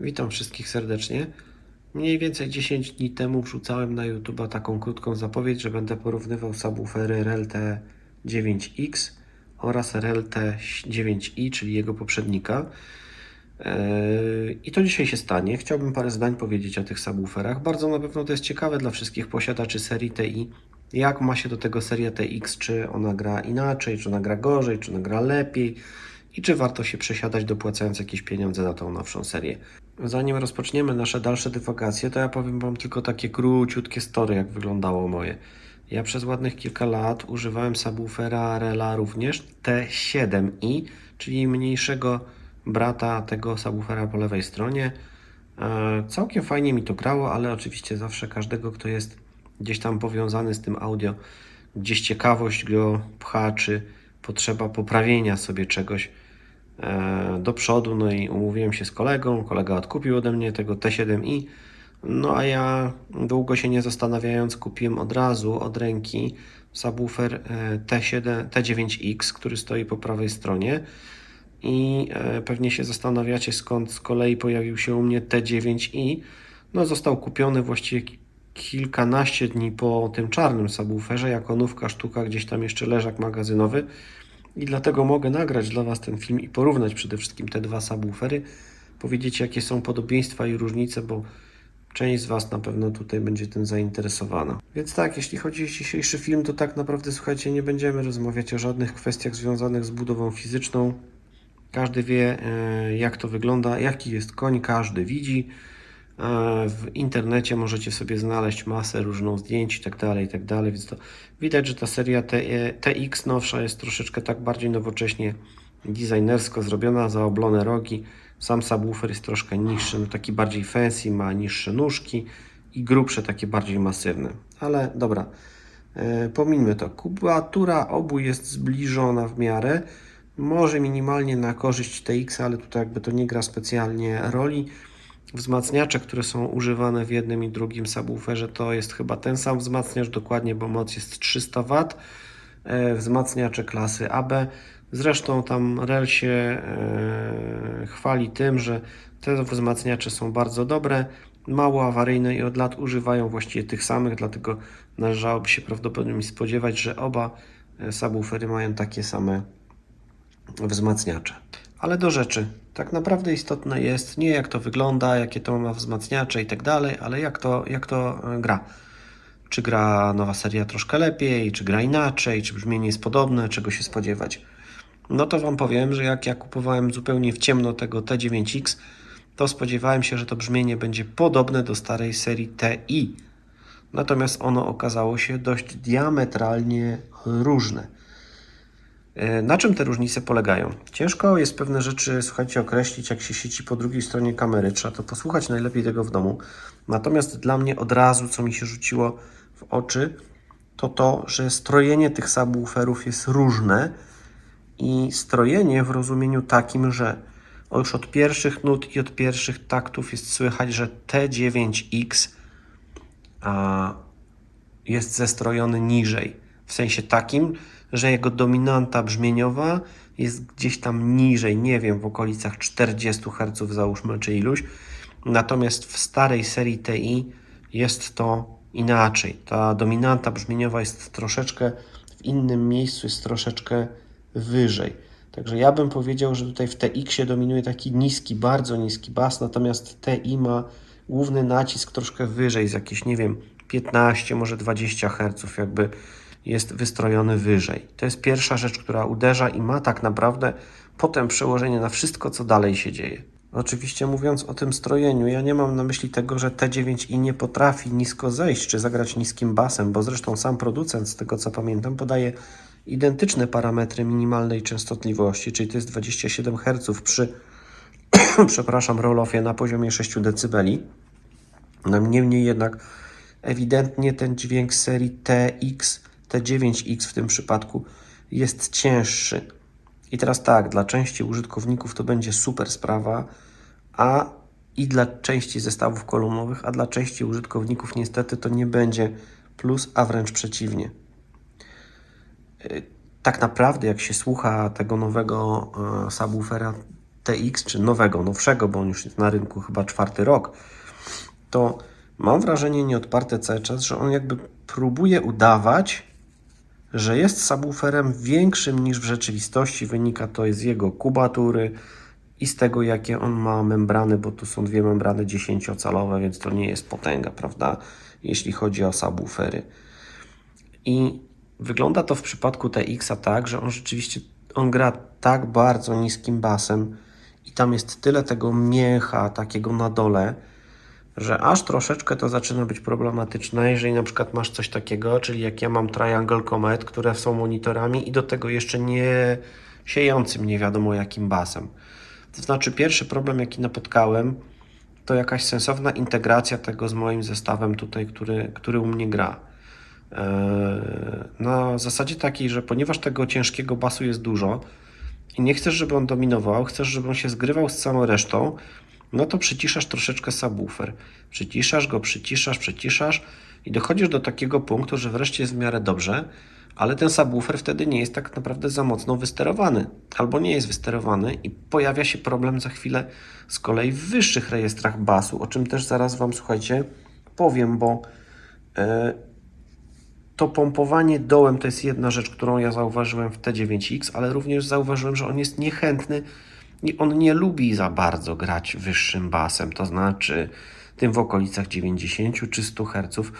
Witam wszystkich serdecznie. Mniej więcej 10 dni temu wrzucałem na YouTube'a taką krótką zapowiedź, że będę porównywał subwoofery RLT 9X oraz RLT 9i, czyli jego poprzednika. Eee, I to dzisiaj się stanie. Chciałbym parę zdań powiedzieć o tych subwooferach. Bardzo na pewno to jest ciekawe dla wszystkich posiadaczy serii TI. Jak ma się do tego seria TX? Czy ona gra inaczej, czy ona gra gorzej, czy ona gra lepiej? I czy warto się przesiadać, dopłacając jakieś pieniądze na tą nowszą serię? Zanim rozpoczniemy nasze dalsze dywagacje, to ja powiem Wam tylko takie króciutkie story, jak wyglądało moje. Ja przez ładnych kilka lat używałem subwoofera Rela również T7i, czyli mniejszego brata tego subwoofera po lewej stronie. E, Całkiem fajnie mi to grało, ale oczywiście zawsze każdego, kto jest gdzieś tam powiązany z tym audio, gdzieś ciekawość go pcha, czy potrzeba poprawienia sobie czegoś e, do przodu. No i umówiłem się z kolegą, kolega odkupił ode mnie tego T7i, no a ja długo się nie zastanawiając kupiłem od razu od ręki subwoofer e, T7, T9X, który stoi po prawej stronie. I e, pewnie się zastanawiacie, skąd z kolei pojawił się u mnie T9i. No, został kupiony właściwie kilkanaście dni po tym czarnym subwooferze, jako nówka sztuka, gdzieś tam jeszcze leżak magazynowy. I dlatego mogę nagrać dla Was ten film i porównać przede wszystkim te dwa subwoofery, powiedzieć jakie są podobieństwa i różnice, bo część z Was na pewno tutaj będzie tym zainteresowana. Więc tak, jeśli chodzi o dzisiejszy film, to tak naprawdę słuchajcie, nie będziemy rozmawiać o żadnych kwestiach związanych z budową fizyczną. Każdy wie, e, jak to wygląda, jaki jest koń, każdy widzi. W internecie możecie sobie znaleźć masę różną zdjęć i tak dalej, i tak dalej, więc to widać, że ta seria T- e, TX nowsza jest troszeczkę tak bardziej nowocześnie designersko zrobiona, zaoblone rogi. Sam subwoofer jest troszkę niższy, no taki bardziej fancy, ma niższe nóżki i grubsze, takie bardziej masywne. Ale dobra, e, pomińmy to. Kubatura obu jest zbliżona w miarę. Może minimalnie na korzyść TX, ale tutaj jakby to nie gra specjalnie roli. Wzmacniacze, które są używane w jednym i drugim subwooferze, to jest chyba ten sam wzmacniacz dokładnie, bo moc jest 300 W. E, Wzmacniacze klasy AB. Zresztą tam REL się e, chwali tym, że te wzmacniacze są bardzo dobre, mało awaryjne i od lat używają właściwie tych samych, dlatego należałoby się prawdopodobnie spodziewać, że oba e, subwoofery mają takie same wzmacniacze. Ale do rzeczy. Tak naprawdę istotne jest nie jak to wygląda, jakie to ma wzmacniacze i tak dalej, ale jak to, jak to e, gra. Czy gra nowa seria troszkę lepiej, czy gra inaczej, czy brzmienie jest podobne, czego się spodziewać. No to Wam powiem, że jak ja kupowałem zupełnie w ciemno tego T9X, to spodziewałem się, że to brzmienie będzie podobne do starej serii TI. Natomiast ono okazało się dość diametralnie różne. E, Na czym te różnice polegają? Ciężko jest pewne rzeczy, słuchajcie, określić, jak się sieci po drugiej stronie kamery. Trzeba to posłuchać najlepiej tego w domu. Natomiast dla mnie od razu, co mi się rzuciło w oczy, to to, że strojenie tych subwooferów jest różne i strojenie w rozumieniu takim, że już od pierwszych nut i od pierwszych taktów jest słychać, że T9X a, jest zestrojony niżej. W sensie takim, że jego dominanta brzmieniowa jest gdzieś tam niżej, nie wiem, w okolicach 40 Hz załóżmy, czy iluś. Natomiast w starej serii TI jest to inaczej. Ta dominanta brzmieniowa jest troszeczkę w innym miejscu, jest troszeczkę wyżej. Także ja bym powiedział, że tutaj w TX dominuje taki niski, bardzo niski bas, natomiast TI ma główny nacisk troszkę wyżej, z jakieś, nie wiem, 15, może 20 Hz, jakby jest wystrojony wyżej. To jest pierwsza rzecz, która uderza i ma tak naprawdę potem przełożenie na wszystko, co dalej się dzieje. Oczywiście mówiąc o tym strojeniu, ja nie mam na myśli tego, że T9i nie potrafi nisko zejść czy zagrać niskim basem, bo zresztą sam producent, z tego co pamiętam, podaje identyczne parametry minimalnej częstotliwości, czyli to jest 27 Hz przy, przepraszam, roll-offie na poziomie 6 dB. No, niemniej jednak ewidentnie ten dźwięk serii TX, T9X w tym przypadku jest cięższy. I teraz tak, dla części użytkowników to będzie super sprawa, a i dla części zestawów kolumnowych, a dla części użytkowników niestety to nie będzie plus, a wręcz przeciwnie. Y, Tak naprawdę, jak się słucha tego nowego e, subwoofera TX, czy nowego, nowszego, bo on już jest na rynku chyba czwarty rok, to mam wrażenie nieodparte cały czas, że on jakby próbuje udawać, że jest subwooferem większym niż w rzeczywistości. Wynika to z jego kubatury i z tego, jakie on ma membrany, bo tu są dwie membrany 10-calowe, więc to nie jest potęga, prawda? Jeśli chodzi o subwoofery. I wygląda to w przypadku TX-a tak, że on rzeczywiście on gra tak bardzo niskim basem i tam jest tyle tego miecha takiego na dole, że aż troszeczkę to zaczyna być problematyczne, jeżeli na przykład masz coś takiego, czyli jak ja mam Triangle Comet, które są monitorami i do tego jeszcze nie siejącym nie wiadomo jakim basem. To znaczy pierwszy problem jaki napotkałem to jakaś sensowna integracja tego z moim zestawem tutaj, który, który u mnie gra. Eee, Na zasadzie takiej, że ponieważ tego ciężkiego basu jest dużo i nie chcesz, żeby on dominował, chcesz, żeby on się zgrywał z całą resztą, no to przyciszasz troszeczkę subwoofer. Przyciszasz go, przyciszasz, przyciszasz i dochodzisz do takiego punktu, że wreszcie jest w miarę dobrze, ale ten subwoofer wtedy nie jest tak naprawdę za mocno wysterowany, albo nie jest wysterowany i pojawia się problem za chwilę z kolei w wyższych rejestrach basu, o czym też zaraz Wam, słuchajcie, powiem, bo e, to pompowanie dołem to jest jedna rzecz, którą ja zauważyłem w T9X, ale również zauważyłem, że on jest niechętny on nie lubi za bardzo grać wyższym basem, to znaczy tym w okolicach 90 czy 100 Hz,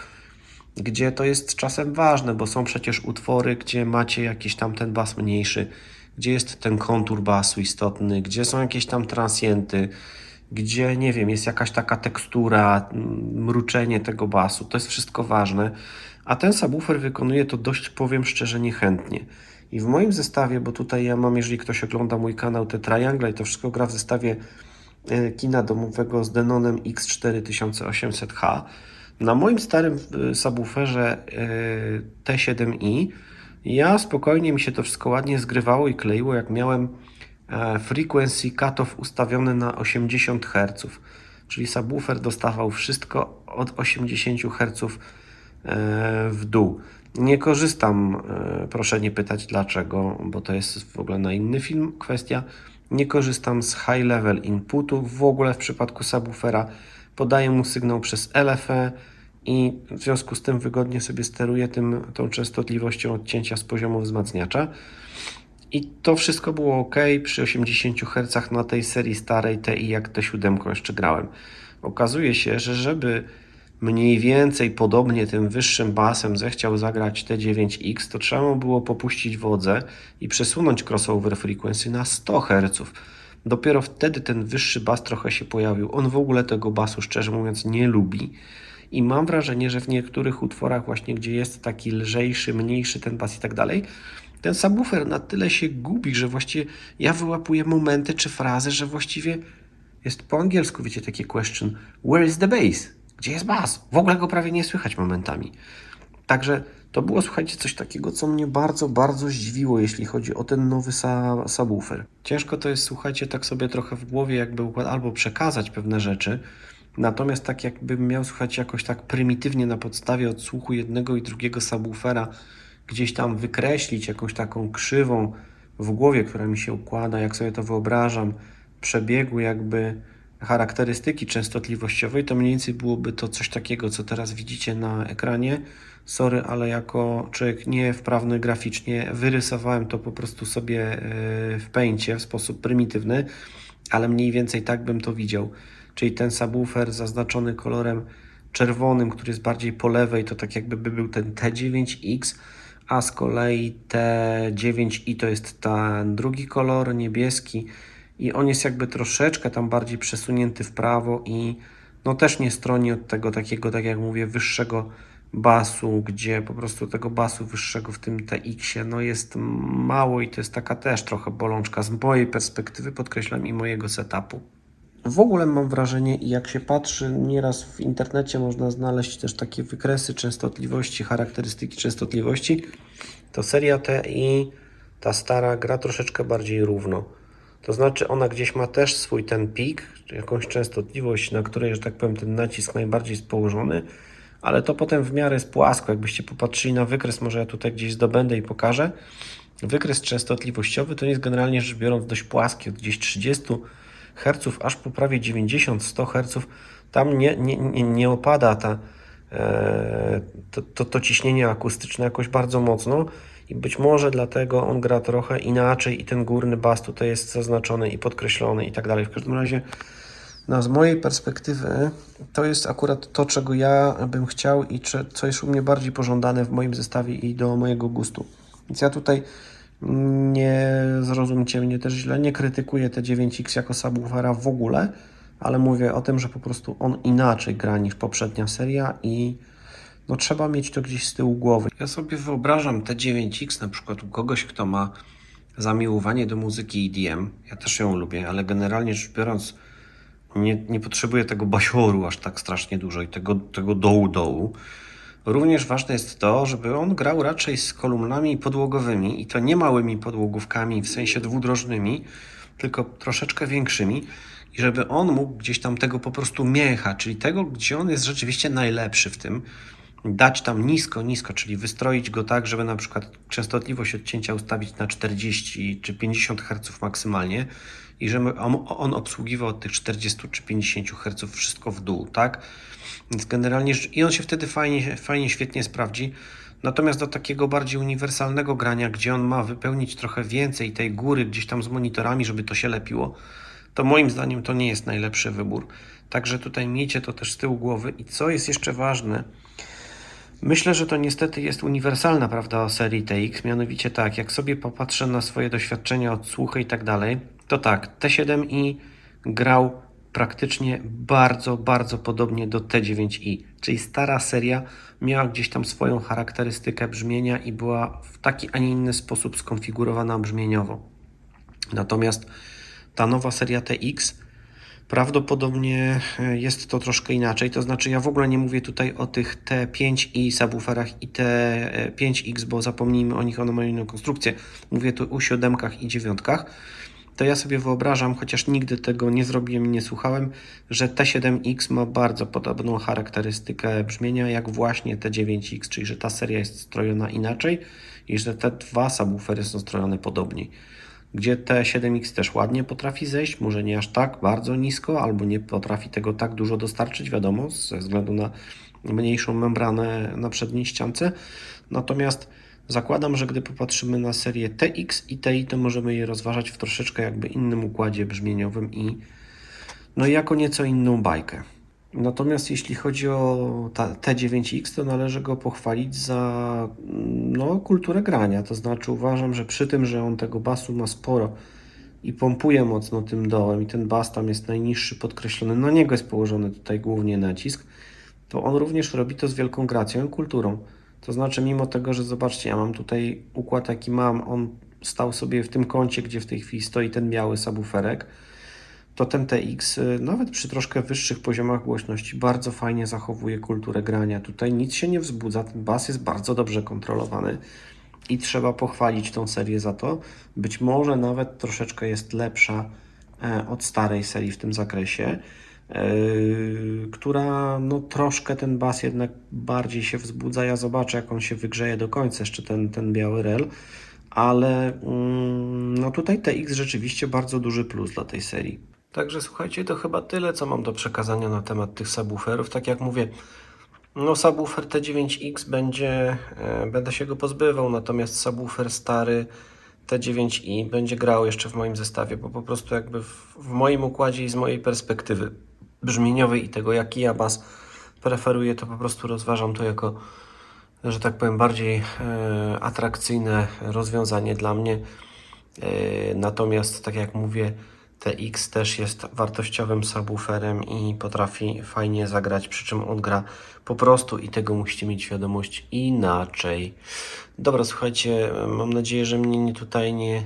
gdzie to jest czasem ważne, bo są przecież utwory, gdzie macie jakiś tam ten bas mniejszy, gdzie jest ten kontur basu istotny, gdzie są jakieś tam transienty, gdzie nie wiem, jest jakaś taka tekstura, mm, mruczenie tego basu, to jest wszystko ważne, a ten subwoofer wykonuje to dość, powiem szczerze, niechętnie. I w moim zestawie, bo tutaj ja mam, jeżeli ktoś ogląda mój kanał, te Triangle i to wszystko gra w zestawie e, kina domowego z Denonem X4800H. Na moim starym e, subwooferze e, T7i ja spokojnie mi się to wszystko ładnie zgrywało i kleiło, jak miałem frequency cutoff ustawiony na 80 Hz. Czyli subwoofer dostawał wszystko od 80 Hz w dół. Nie korzystam, e, proszę nie pytać dlaczego, bo to jest w ogóle na inny film kwestia. Nie korzystam z high level inputu w ogóle w przypadku subwoofera. Podaję mu sygnał przez LFE i w związku z tym wygodnie sobie steruję tym, tą częstotliwością odcięcia z poziomu wzmacniacza. I to wszystko było ok przy 80 Hz na tej serii starej TI, jak T7 jeszcze grałem. Okazuje się, że żeby mniej więcej podobnie tym wyższym basem zechciał zagrać T9X, to trzeba mu było popuścić wodze i przesunąć crossover frequency na 100 Hz. Dopiero wtedy ten wyższy bas trochę się pojawił. On w ogóle tego basu, szczerze mówiąc, nie lubi. I mam wrażenie, że w niektórych utworach, właśnie gdzie jest taki lżejszy, mniejszy ten bas i tak dalej, ten subwoofer na tyle się gubi, że właściwie ja wyłapuję momenty czy frazy, że właściwie jest po angielsku, wiecie, takie question, where is the bass? Gdzie jest bas? W ogóle go prawie nie słychać momentami. Także to było, słuchajcie, coś takiego, co mnie bardzo, bardzo zdziwiło, jeśli chodzi o ten nowy subwoofer. Ciężko to jest, słuchajcie, tak sobie trochę w głowie jakby albo przekazać pewne rzeczy, natomiast tak jakbym miał, słuchajcie, jakoś tak prymitywnie na podstawie odsłuchu jednego i drugiego subwoofera gdzieś tam wykreślić jakąś taką krzywą w głowie, która mi się układa, jak sobie to wyobrażam, przebiegu jakby charakterystyki częstotliwościowej, to mniej więcej byłoby to coś takiego, co teraz widzicie na ekranie. Sorry, ale jako człowiek niewprawny graficznie wyrysowałem to po prostu sobie e, w pęcie w sposób prymitywny, ale mniej więcej tak bym to widział. Czyli ten subwoofer zaznaczony kolorem czerwonym, który jest bardziej po lewej, to tak jakby by był ten T9X, a z kolei T9i to jest ten drugi kolor, niebieski i on jest jakby troszeczkę tam bardziej przesunięty w prawo i no też nie stroni od tego takiego, tak jak mówię, wyższego basu, gdzie po prostu tego basu wyższego w tym TX-ie no jest mało i to jest taka też trochę bolączka z mojej perspektywy, podkreślam, i mojego setupu. W ogóle mam wrażenie, i jak się patrzy, nieraz w internecie można znaleźć też takie wykresy częstotliwości, charakterystyki częstotliwości, to seria TI, ta stara, gra troszeczkę bardziej równo. To znaczy ona gdzieś ma też swój ten pik, jakąś częstotliwość, na której, że tak powiem, ten nacisk najbardziej jest położony, ale to potem w miarę jest płasko. Jakbyście popatrzyli na wykres, może ja tutaj gdzieś zdobędę i pokażę, Wykres częstotliwościowy to jest generalnie rzecz biorąc dość płaski, od gdzieś 30 Hz aż po prawie 90-100 Hz. Tam nie, nie, nie, nie opada ta, e, to, to, to ciśnienie akustyczne jakoś bardzo mocno i być może dlatego on gra trochę inaczej i ten górny bas tutaj jest zaznaczony i podkreślony i tak dalej. W każdym razie no, z mojej perspektywy to jest akurat to, czego ja bym chciał i czy, co jest u mnie bardziej pożądane w moim zestawie i do mojego gustu. Więc ja tutaj nie zrozumcie mnie też źle, nie krytykuję T9X jako subwoofera w ogóle, ale mówię o tym, że po prostu on inaczej gra niż poprzednia seria i no trzeba mieć to gdzieś z tyłu głowy. Ja sobie wyobrażam T9X na przykład u kogoś, kto ma zamiłowanie do muzyki EDM. Ja też ją lubię, ale generalnie rzecz biorąc nie, nie potrzebuję tego basioru aż tak strasznie dużo i tego, tego dołu dołu. Również ważne jest to, żeby on grał raczej z kolumnami podłogowymi i to nie małymi podłogówkami w sensie dwudrożnymi, tylko troszeczkę większymi i żeby on mógł gdzieś tam tego po prostu miecha, czyli tego, gdzie on jest rzeczywiście najlepszy w tym, dać tam nisko, nisko, czyli wystroić go tak, żeby na przykład częstotliwość odcięcia ustawić na 40 czy 50 Hz maksymalnie i żeby on, obsługiwał od tych 40 czy 50 Hz wszystko w dół, tak? Więc generalnie i on się wtedy fajnie, fajnie, świetnie sprawdzi. Natomiast do takiego bardziej uniwersalnego grania, gdzie on ma wypełnić trochę więcej tej góry gdzieś tam z monitorami, żeby to się lepiło, to moim zdaniem to nie jest najlepszy wybór. Także tutaj miejcie to też z tyłu głowy. I co jest jeszcze ważne, Myślę, że to niestety jest uniwersalna prawda o serii TX. Mianowicie tak, jak sobie popatrzę na swoje doświadczenia, odsłuchy i tak dalej, to tak, T7i grał praktycznie bardzo, bardzo podobnie do T9i. Czyli stara seria miała gdzieś tam swoją charakterystykę brzmienia i była w taki, a nie inny sposób skonfigurowana brzmieniowo. Natomiast ta nowa seria TX Prawdopodobnie e, jest to troszkę inaczej, to znaczy ja w ogóle nie mówię tutaj o tych T5 i subwooferach i T5X, bo zapomnijmy o nich, one mają inną konstrukcję. Mówię tu o siódemkach i dziewiątkach. To ja sobie wyobrażam, chociaż nigdy tego nie zrobiłem i nie słuchałem, że T7X ma bardzo podobną charakterystykę brzmienia jak właśnie T9X, czyli że ta seria jest strojona inaczej i że te dwa subwoofery są strojone podobniej gdzie T7X też ładnie potrafi zejść, może nie aż tak bardzo nisko, albo nie potrafi tego tak dużo dostarczyć, wiadomo, ze względu na mniejszą membranę na przedniej ściance. Natomiast zakładam, że gdy popatrzymy na serię TX i TI, to możemy je rozważać w troszeczkę jakby innym układzie brzmieniowym i no i jako nieco inną bajkę. Natomiast jeśli chodzi o ta- T9X, to należy go pochwalić za mm, no, kulturę grania. To znaczy uważam, że przy tym, że on tego basu ma sporo i pompuje mocno tym dołem i ten bas tam jest najniższy, podkreślony, na niego jest położony tutaj głównie nacisk, to on również robi to z wielką gracją i kulturą. To znaczy mimo tego, że zobaczcie, ja mam tutaj układ jaki mam, on stał sobie w tym kącie, gdzie w tej chwili stoi ten biały subwooferek, to ten TX y, nawet przy troszkę wyższych poziomach głośności bardzo fajnie zachowuje kulturę grania. Tutaj nic się nie wzbudza, ten bas jest bardzo dobrze kontrolowany i trzeba pochwalić tą serię za to. Być może nawet troszeczkę jest lepsza e, od starej serii w tym zakresie, e, która no troszkę ten bas jednak bardziej się wzbudza. Ja zobaczę jak on się wygrzeje do końca, jeszcze ten, ten biały rel. Ale mm, no tutaj TX rzeczywiście bardzo duży plus dla tej serii. Także słuchajcie, to chyba tyle, co mam do przekazania na temat tych subwooferów. Tak jak mówię, no subwoofer T9X będzie, e, będę się go pozbywał, natomiast subwoofer stary T9i będzie grał jeszcze w moim zestawie, bo po prostu jakby w, w moim układzie i z mojej perspektywy brzmieniowej i tego, jaki ja bas preferuję, to po prostu rozważam to jako, że tak powiem, bardziej e, atrakcyjne rozwiązanie dla mnie. E, natomiast, tak jak mówię, TX też jest wartościowym subwooferem i potrafi fajnie zagrać, przy czym on gra po prostu i tego musicie mieć świadomość inaczej. Dobra, słuchajcie, mam nadzieję, że mnie nie tutaj nie,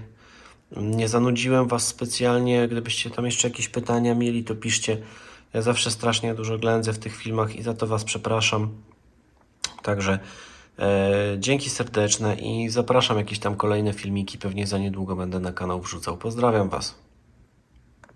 nie zanudziłem Was specjalnie. Gdybyście tam jeszcze jakieś pytania mieli, to piszcie. Ja zawsze strasznie dużo ględzę w tych filmach i za to Was przepraszam. Także e, dzięki serdeczne i zapraszam jakieś tam kolejne filmiki. Pewnie za niedługo będę na kanał wrzucał. Pozdrawiam Was.